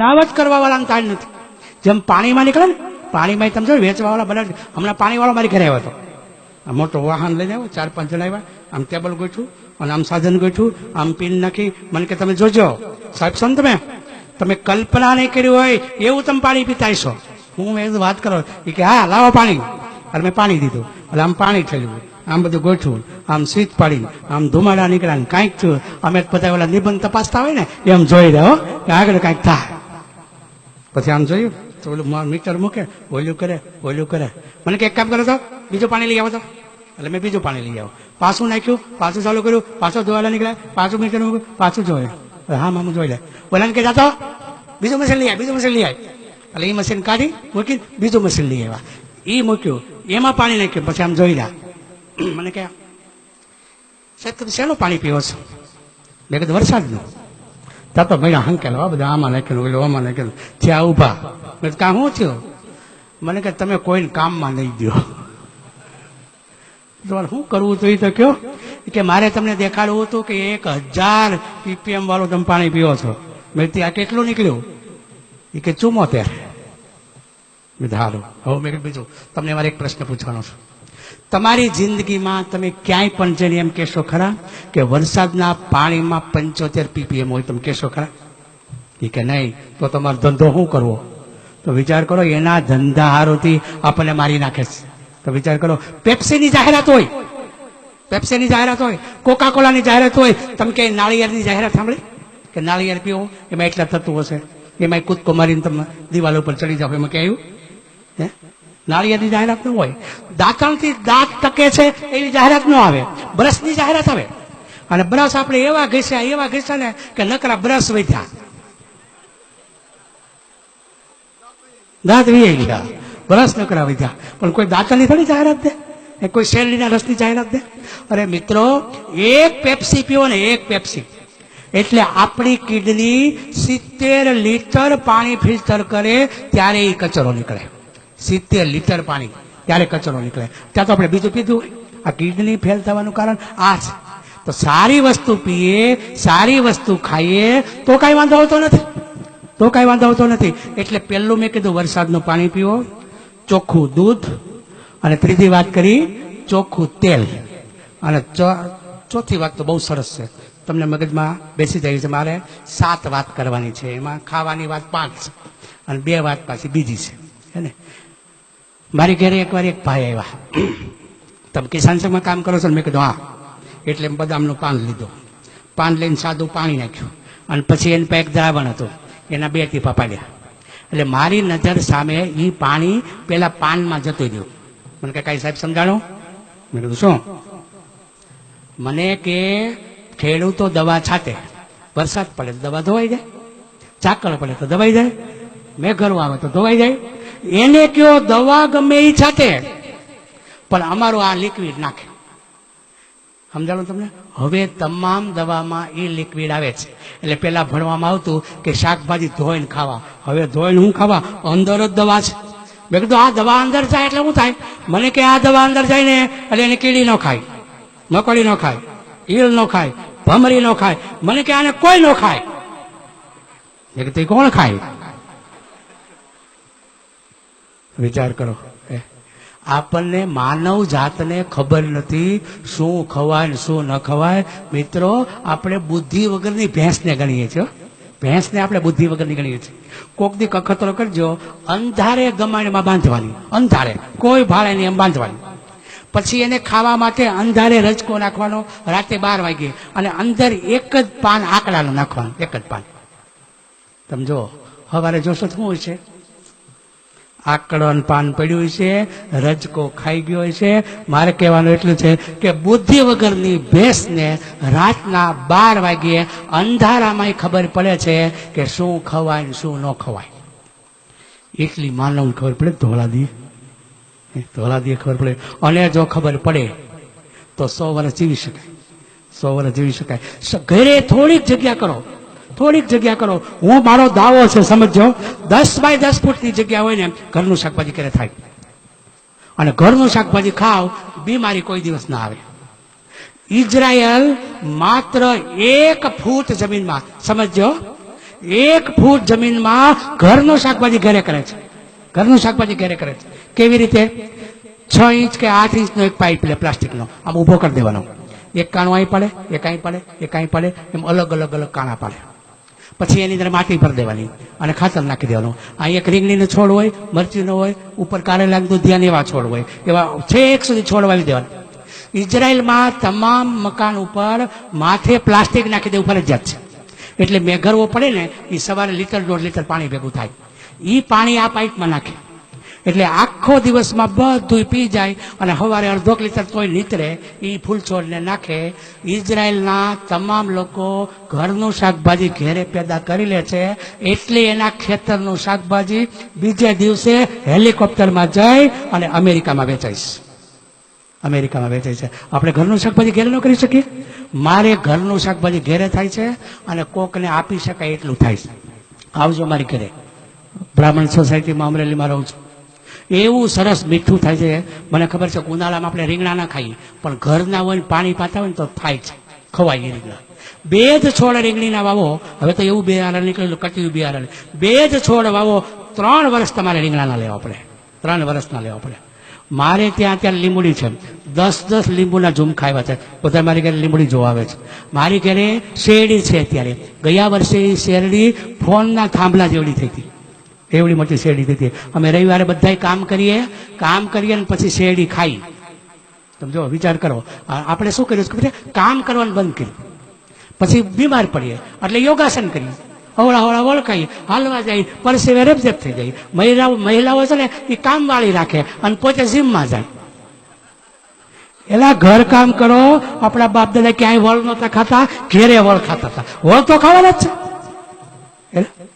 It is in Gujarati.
બનાવટ કરવા વાળાને તાળ નથી. જેમ પાણીમાં નીકળે ને, પાણીમાં તમે જો વેચવા વાળા હમણાં પાણીવાળો મારી ઘરે આવ્યો હતો. મોટો વાહન લઈને આવ્યો, ચાર પાંચ જણા આવ્યા. આમ ટેબલ ગોઠવું, અને આમ સાધન ગોઠવું, આમ પીન નાખી. મને કે, તમે જોજો, સાહેબ છો તમે? તમે કલ્પના નહીં કરી હોય, એવું તમે પાણી પીતા છો. હું મેં વાત કરો એ કે, હા, લાવો પાણી. અને મેં પાણી દીધું. એટલે આમ પાણી ઠેલ્યું આમ બધું ગોઠવું, આમ સ્વીચ પાડીને, આમ ધુમાડા નીકળ્યા કાંઈક થયું. અમે બધા ઓલા નિબંધ તપાસતા હોય ને, એમ જોઈ રહ્યો કે આગળ કાંઈક થાય. પછી આમ જોયું, તો ઓલું મીટર મૂકે, ઓલું કરે ઓલું કરે. મને કે એક કામ કરો તો, બીજું પાણી લઈ આવો તો. એટલે મેં બીજું પાણી લઈ આવો. પાછું નાખ્યું, પાછું ચાલુ કર્યું, પાછું ધોવાલા નીકળ્યા, પાછું મીટર મૂક્યું, પાછું જોયું. હા, મામું જોઈ લે. ઓલાને કે જાતો, બીજું મશીન લઈ આવ બીજું મશીન લઈ આવ એટલે એ મશીન કાઢી મૂકી બીજું મશીન લઈ આવ્યા. એ મૂક્યું, એમાં પાણી નાખ્યું, પછી આમ જોઈ રહ્યા મને કે, સાહેબ, તમે શેનું પાણી પીવો છો? મેં કીધું, વરસાદનું. ત્યાં તો ભાઈ હંકેલો આ બધા આમાં નાખેલું એટલે આમાં નાખેલું ત્યાં ઊભા. મેં કાં શું થયું? મને કે, તમે કોઈને કામમાં નહીં દો શું કરવું તો એ તો કયો કે મારે તમને દેખાડવું હતું કે એક હજાર પીપીએમ વાળું તમે પાણી પીવો છો. મેં ત્યાં કેટલું નીકળ્યું? એ કે, ચુમ્મોતેર. મેં ધારો હવે મેં બીજું, તમને મારે એક પ્રશ્ન પૂછવાનો છે. તમારી જિંદગીમાં તમે ક્યાંય પણ જઈને એમ કહેશો ખરા કે વરસાદના પાણીમાં પંચોતેર પીપીએમ હોય, તમે કહેશો ખરા? કે નહીં, તો તમારો ધંધો શું કરવો? તો વિચાર કરો, એના ધંધા હારોથી આપણને મારી નાખે છે. તો વિચાર કરો, પેપ્સીની જાહેરાત હોય, પેપ્સીની જાહેરાત હોય કોકા કોલાની જાહેરાત હોય, તમે કે નાળિયેરની જાહેરાત સાંભળી? કે નાળિયેર પીવો, એમાં એટલા થતું હશે એમાં કૂદકો મારીને તમે દિવાલ ઉપર ચડી જાઓ, એમાં આવ્યું? હે? નાળિયેરની જાહેરાત ન હોય. દાંતણથી દાંત ટકે છે, એવી જાહેરાત ન આવે. બ્રશની જાહેરાત આવે. અને બ્રશ આપણે એવા ઘસ્યા એવા ઘસ્યા ને કે નકરા બ્રશ વધ્યા. દાંત વી ગયા બ્રશ નકરા વૈધ્યા. પણ કોઈ દાંતણની થોડી જાહેરાત દે? એ કોઈ શેરડીના રસની જાહેરાત દે? અરે મિત્રો, એક પેપ્સી પીવો ને એક પેપ્સી. એટલે આપણી કિડની સિત્તેર લીટર પાણી ફિલ્ટર કરે, ત્યારે એ કચરો નીકળે. સિત્તેર લીટર પાણી ત્યારે કચરો નીકળે? ત્યાં તો આપણે બીજું પીધું આ કિડની ફેલ થવાનું કારણ આ છે. તો સારી વસ્તુ પીએ, સારી વસ્તુ ખાઈએ, તો કાંઈ વાંધો આવતો નથી. તો કાંઈ વાંધો આવતો નથી. એટલે પહેલું મેં કીધું વરસાદનું પાણી પીવો ચોખ્ખું દૂધ, અને ત્રીજી વાત કરી, ચોખ્ખું તેલ. અને ચોથી વાત તો બહુ સરસ છે. તમને મગજમાં બેસી જાય છે મારે, સાત વાત કરવાની છે. એમાં ખાવાની વાત પાંચ છે. અને બે વાત પાછી બીજી છે. હે ને? મારી ઘરે એકવાર એક ભાઈ આવ્યા. તમે કિસાન સંઘમાં કામ કરો છો ને મેં કીધું, હા. એટલે બદામનું પાન લીધું. પાન લઈને સાદું પાણી નાખ્યું. અને પછી એની પાસે દ્રાવણ હતું. એના બે ટીપા પાડ્યા. એટલે મારી નજર સામે એ પાણી પેલા પાનમાં જતું રહ્યું. મને કે, કાંઈ સાહેબ, સમજાણો? મેં કીધું, શું? મને કે, ખેડૂતો દવા છાંટે. વરસાદ પડે તો દવા ધોવાઈ જાય. ચાકળ પડે તો દવાઈ જાય. મેઘરો આવે તો ધોવાઈ જાય. એને કયો દવા ગમે એ છાંટે? પણ અમારું આ લિક્વિડ નાખે. સમજાણું તમને? હવે તમામ દવામાં એ લિક્વિડ આવે છે. એટલે પેલા ભણવામાં આવતું કે શાકભાજી ધોઈને ખાવા. હવે ધોઈને હું ખાવા? અંદર જ દવા છે. મેં કીધું, આ દવા અંદર જાય એટલે શું થાય? મને કે, આ દવા અંદર જાય ને એટલે એને કીડી ન ખાય મકોડી ન ખાય, ઈલ ન ખાય, ભમરી ન ખાય. મને કે, આને કોઈ ન ખાય. મેં કોણ ખાય? વિચાર કરો. આપણને માનવ જાતને ખબર નથી શું ખવાય ને શું ન ખવાય. મિત્રો, આપણે બુદ્ધિ વગરની ભેંસને ગણીએ છીએ. ભેંસને આપણે બુદ્ધિ વગરની ગણીએ છીએ. કોક દી કખતરો કરજો, અંધારે ગમાણીમાં બાંધવાની, અંધારે. કોઈ ભાડે નહીં એમ બાંધવાની. પછી એને ખાવા માટે અંધારે રજકો નાખવાનો, રાતે બાર વાગે. અને અંદર એક જ પાન આકડાનું નાખવાનું, એક જ પાન. તમે જો સવારે જોશો શું હોય છે? આકડન પાન પડ્યું છે, રજકો ખાઈ ગયો છે. મારે કહેવાનું એટલું છે કે બુદ્ધિ વગરની ભેંસને રાતના બાર વાગ્યે અંધારામાં ખબર પડે છે કે શું ખવાય ને શું ન ખવાય. એટલી માનવને ખબર પડે ધોળાદી. ધોળાદીએ ખબર પડે. અને જો ખબર પડે, તો સો વર્ષ જીવી શકાય. સો વર્ષ જીવી શકાય. ઘરે થોડીક જગ્યા કરો. થોડીક જગ્યા કરો. હું મારો દાવો છે સમજો દસ બાય દસ ફૂટની જગ્યા હોય ને, ઘરનું શાકભાજી ક્યારે થાય. અને ઘરનું શાકભાજી ખાવ બીમારી કોઈ દિવસ ના આવે. ઇઝરાયલ માત્ર એક ફૂટ જમીનમાં સમજો એક ફૂટ જમીનમાં ઘરનું શાકભાજી ઘરે કરે છે. ઘરનું શાકભાજી ઘરે કરે છે. કેવી રીતે? છ ઇંચ કે આઠ ઇંચનો એક પાઇપ લે, પ્લાસ્ટિકનો. આમ ઊભો કરી દેવાનો. એક કાણો અહીં પડે, એક અહીં પડે, એક અહીં પડે, એમ અલગ અલગ અલગ કાણા પડે. પછી એની અંદર માટી ભરી દેવાની અને ખાતર નાખી દેવાનું. અહીંયા એક રીંગણીનો છોડ હોય, મરચીનો હોય, ઉપર કારેલા દુધિયાને એવા છોડ હોય. એવા છેક સુધી છોડ વાવી દેવાના. ઇઝરાયલમાં તમામ મકાન ઉપર માથે પ્લાસ્ટિક નાખી દેવું ફરજિયાત છે. એટલે મેઘરવો પડે ને એ સવારે લીટર દોઢ લીટર પાણી ભેગું થાય. એ પાણી આ પાઇપમાં નાખે. એટલે આખો દિવસમાં બધું પી જાય અને સવારે અડધો લીટર તોય નીતરે, એ ફૂલ છોડને નાખે. ઇઝરાયલના તમામ લોકો ઘરનું શાકભાજી ઘેરે પેદા કરી લે છે. એટલે એના ખેતરનું શાકભાજી બીજે દિવસે હેલિકોપ્ટરમાં જઈ અને અમેરિકામાં વેચાઈશ. અમેરિકામાં વેચાય છે. આપણે ઘરનું શાકભાજી ઘેરે ન કરી શકીએ? મારે ઘરનું શાકભાજી ઘેરે થાય છે અને કોકને આપી શકાય એટલું થાય છે. આવજો મારી ઘરે. બ્રાહ્મણ સોસાયટીમાં અમરેલીમાં રહું છું. એવું સરસ મીઠું થાય છે. મને ખબર છે ઉનાળામાં આપણે રીંગણા ના ખાઈએ. પણ ઘરના હોય ને પાણી પાતા હોય ને તો થાય છે ખવાય રીંગણા. બે જ છોડ રીંગણીના વાવો. હવે તો એવું બિયારણ નીકળેલું, કટ્યું બિયારણ બે જ છોડ વાવો. ત્રણ વર્ષ તમારે રીંગણાના લેવા પડે. ત્રણ વર્ષના લેવા પડે. મારે ત્યાં ત્યાં લીંબડી છે. દસ દસ લીંબુના ઝુમખા આવ્યા છે. બધા મારી ઘરે લીંબડી જોવા આવે છે. મારી ઘરે શેરડી છે અત્યારે. ગયા વર્ષે શેરડી ફોનના થાંભલા જેવડી થઈ હતી. એવડી મોટી શેરડી દીધી. અમે રવિવારે બધા કામ કરીએ કામ કરીએ ને પછી શેરડી ખાઈ. તમે જો વિચાર કરો આપણે શું કર્યું? કામ કરવાનું બંધ કર્યું. પછી બીમાર પડીએ, એટલે યોગાસન કરીએ. હવળા હવળા વળખાઈએ હાલવા જાય, પરસેવે રેપઝેપ થઈ જાય. મહિલાઓ મહિલાઓ છે ને, એ કામ વાળી રાખે અને પોતે જીમમાં જાય. એલા ઘર કામ કરો, આપણા બાપ દાદા ક્યાંય વળ નહોતા ખાતા, ઘેરે વળ ખાતા હતા. વળ તો ખાવાના જ છે. એટલે